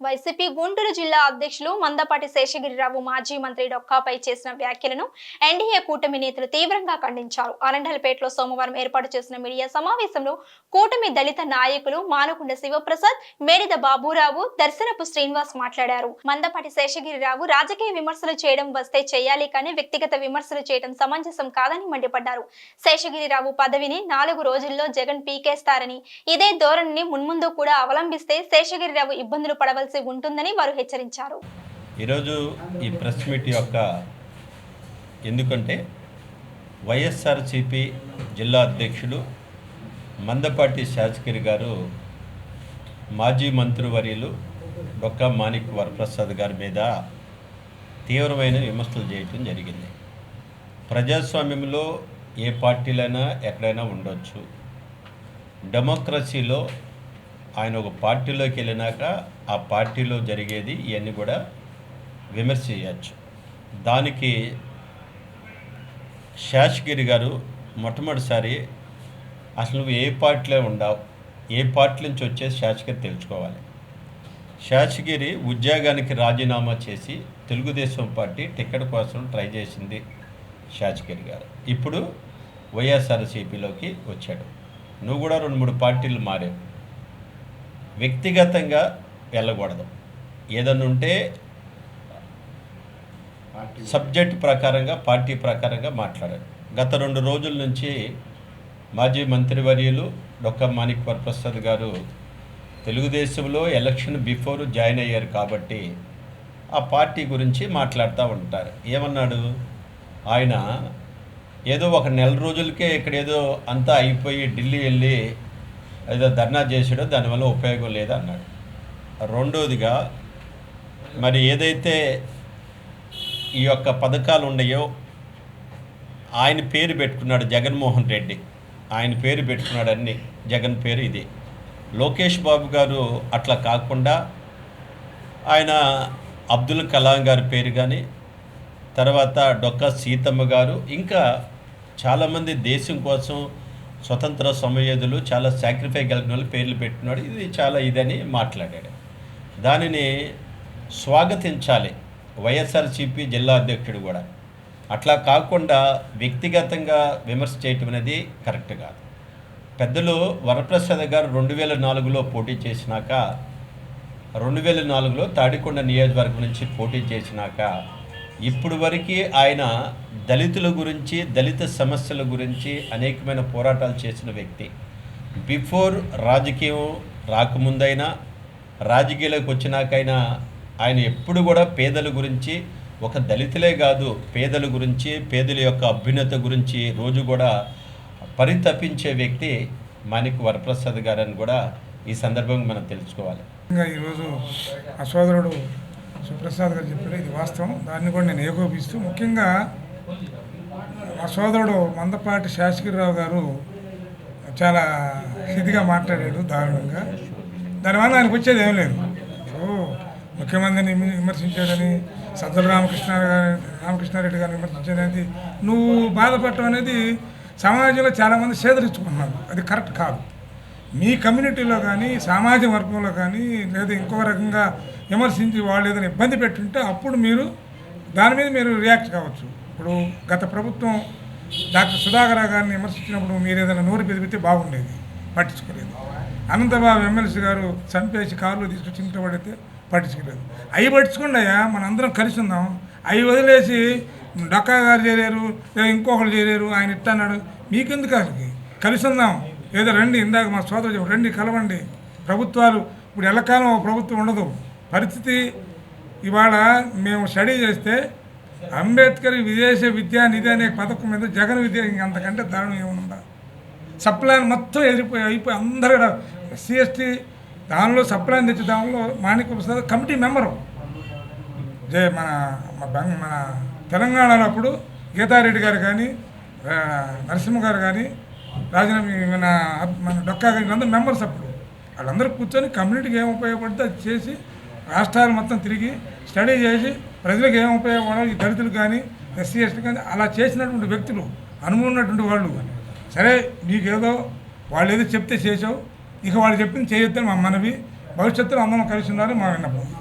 YCP Guntur జిల్లా అధ్యక్షులు మందపాటి శేషగిరిరావు మాజీ మంత్రి డొక్కాపై చేసిన వ్యాఖ్యలను ఎన్డీఏ కూటమి నేతలు తీవ్రంగా ఖండించారు. అరండలపేటలో సోమవారం ఏర్పాటు చేసిన మీడియా సమావేశంలో కూటమి దళిత నాయకులు మానుకుండ శివప్రసాద్ మేడిద బాబురావు దర్శనపు శ్రీనివాస్ మాట్లాడారు. మందపాటి శేషగిరిరావు రాజకీయ విమర్శలు చేయడం వస్తే చేయాలి కానీ వ్యక్తిగత విమర్శలు చేయడం సమంజసం కాదని మండిపడ్డారు. శేషగిరిరావు పదవిని నాలుగు రోజుల్లో జగన్ పీకేస్తారని ఇదే ధోరణిని మున్ముందు కూడా అవలంబిస్తే శేషగిరిరావు ఇబ్బందులు పడవలసి ఉంటుందని వారు హెచ్చరించారు. ఈరోజు ఈ ప్రెస్ మీట్ యొక్క ఎందుకంటే వైఎస్ఆర్సిపి జిల్లా అధ్యక్షులు మందపాటి శాసగిరి గారు మాజీ మంత్రివర్యులు డొక్కా మాణిక్ వరప్రసాద్ గారి మీద తీవ్రమైన విమర్శలు చేయటం జరిగింది. ప్రజాస్వామ్యంలో ఏ పార్టీలైనా ఎక్కడైనా ఉండొచ్చు. డెమోక్రసీలో ఆయన ఒక పార్టీలోకి వెళ్ళినాక ఆ పార్టీలో జరిగేది ఇవన్నీ కూడా విమర్శ చేయచ్చు. దానికి శాషగిరి గారు మొట్టమొదటిసారి అసలు నువ్వు ఏ పార్టీలో ఉండవు ఏ పార్టీ నుంచి వచ్చే శాషగిరి తెలుసుకోవాలి. శాషగిరి ఉద్యోగానికి రాజీనామా చేసి తెలుగుదేశం పార్టీ టికెట్ కోసం ట్రై చేసింది శాషగిరి గారు. ఇప్పుడు వైఎస్ఆర్సీపీలోకి వచ్చాడు. నువ్వు కూడా రెండు మూడు పార్టీలు మారావు. వ్యక్తిగతంగా వెళ్ళకూడదు. ఏదన్నా ఉంటే సబ్జెక్ట్ ప్రకారంగా పార్టీ ప్రకారంగా మాట్లాడారు గత రెండు రోజుల నుంచి మాజీ మంత్రివర్యులు డొక్క మాణిక్ వరప్రసాద్ గారు తెలుగుదేశంలో ఎలక్షన్ బిఫోర్ జాయిన్ అయ్యారు కాబట్టి ఆ పార్టీ గురించి మాట్లాడుతూ ఉంటారు. ఏమన్నాడు? ఆయన ఏదో ఒక నెల రోజులకే ఇక్కడ ఏదో అంతా అయిపోయి ఢిల్లీ వెళ్ళి ఏదో ధర్నా చేసాడో దానివల్ల ఉపయోగం లేదు అన్నాడు రెండోదిగా మరి ఏదైతే ఈ యొక్క పథకాలు ఉన్నాయో ఆయన పేరు పెట్టుకున్నాడు జగన్మోహన్ రెడ్డి. ఆయన పేరు పెట్టుకున్నాడు అన్ని. జగన్ పేరు ఇది. లోకేష్ బాబు గారు అట్లా కాకుండా ఆయన అబ్దుల్ కలాం గారి పేరు కానీ తర్వాత డొక్క సీతమ్మ గారు ఇంకా చాలామంది దేశం కోసం స్వతంత్ర సమయోధులు చాలా సాక్రిఫై కలిగిన వాళ్ళు పేర్లు పెట్టినాడు ఇది చాలా ఇదని మాట్లాడాడు. దానిని స్వాగతించాలి వైఎస్ఆర్సిపి జిల్లా అధ్యక్షుడు కూడా. అట్లా కాకుండా వ్యక్తిగతంగా విమర్శ చేయటం అనేది కరెక్ట్ కాదు. పెద్దలు వరప్రసాద్ గారు రెండు వేల నాలుగులో పోటీ చేసినాక రెండు వేల నాలుగులో తాడికొండ నియోజకవర్గం నుంచి పోటీ చేసినాక ఇప్పుడు వరకు ఆయన దళితుల గురించి దళిత సమస్యల గురించి అనేకమైన పోరాటాలు చేసిన వ్యక్తి. బిఫోర్ రాజకీయం రాకముందైనా రాజకీయాలకు వచ్చినాకైనా ఆయన ఎప్పుడు కూడా పేదల గురించి ఒక దళితులే కాదు పేదల గురించి పేదల యొక్క అభ్యున్నత గురించి రోజు కూడా పరితపించే వ్యక్తి మాణిక్ వరప్రసాద్ గారని కూడా ఈ సందర్భంగా మనం తెలుసుకోవాలి. ఈరోజు ఆ సోదరుడు సుప్రసాద్ గారు చెప్పారు ఇది వాస్తవం. దాన్ని కూడా నేను ఏకోపిస్తూ ముఖ్యంగా మా సోదరుడు మందపాటి శాసగిరిరావు గారు చాలా ఇదిగా మాట్లాడాడు దారుణంగా. దానివల్ల ఆయనకు వచ్చేది ఏం లేదు. ఇప్పుడు ముఖ్యమంత్రిని విమర్శించాడని సజ్జల రామకృష్ణ గారి రామకృష్ణారెడ్డి గారిని విమర్శించాడనేది నువ్వు బాధపడటం అనేది సమాజంలో చాలామంది సేదరించుకుంటున్నారు అది కరెక్ట్ కాదు. మీ కమ్యూనిటీలో కానీ సామాజిక వర్గంలో కానీ లేదా ఇంకో రకంగా విమర్శించి వాళ్ళు ఏదైనా ఇబ్బంది పెట్టుంటే అప్పుడు మీరు దాని మీద మీరు రియాక్ట్ కావచ్చు. ఇప్పుడు గత ప్రభుత్వం డాక్టర్ సుధాకర్ గారిని విమర్శించినప్పుడు మీరు ఏదైనా నోరు పెదిపితే బాగుండేది పట్టించుకోలేదు. అనంతబాబు ఎమ్మెల్సీ గారు చంపేసి కారులో తీసుకొచ్చి ఇంట్లో పడితే పట్టించుకోలేదు. అవి పట్టించుకోండి అయ్యా మన అందరం కలిసి ఉందాం. అవి వదిలేసి డొక్కా గారు చేరారు లేదా ఇంకొకరు చేరారు ఆయన ఇట్టన్నాడు మీకెందుకు అసలుకి కలిసి ఉందాం. ఏదో రండి ఇందాక మా సోదరు రండి కలవండి. ప్రభుత్వాలు ఇప్పుడు ఎల్లకాలం ఒక ప్రభుత్వం ఉండదు. పరిస్థితి ఇవాళ మేము స్టడీ చేస్తే అంబేద్కర్ విదేశ విద్యా నిధి అనే పథకం మీద జగన్ విద్య అంతకంటే దారుణం ఏముందా సప్లైన్ మొత్తం ఎదిరిపోయి అయిపోయి అందరూ కూడా ఎస్సీ ఎస్టీ దానిలో సప్లైన్ తెచ్చి దానిలో మాణిక ప్రసాద్ కమిటీ మెంబరు. జే మన మన మన తెలంగాణలో అప్పుడు గీతారెడ్డి గారు కానీ నరసింహ గారు కానీ రాజీనామా మన మన డొక్కా గారి అందరూ మెంబర్స్ అప్పుడు. వాళ్ళందరూ కూర్చొని కమ్యూనిటీకి ఏం ఉపయోగపడితే అది చేసి రాష్ట్రాలు మొత్తం తిరిగి స్టడీ చేసి ప్రజలకు ఏం ఉపయోగపడాలి ఈ దళితులు కానీ ఎస్సీ ఎస్టీ కానీ అలా చేసినటువంటి వ్యక్తులు అనుభవం ఉన్నటువంటి వాళ్ళు. సరే నీకేదో వాళ్ళు ఏదో చెప్తే చేసావు ఇక వాళ్ళు చెప్పింది చేయొద్దని మా మనవి. భవిష్యత్తులో అందరం కలిసి ఉండాలని మా విన్నపం.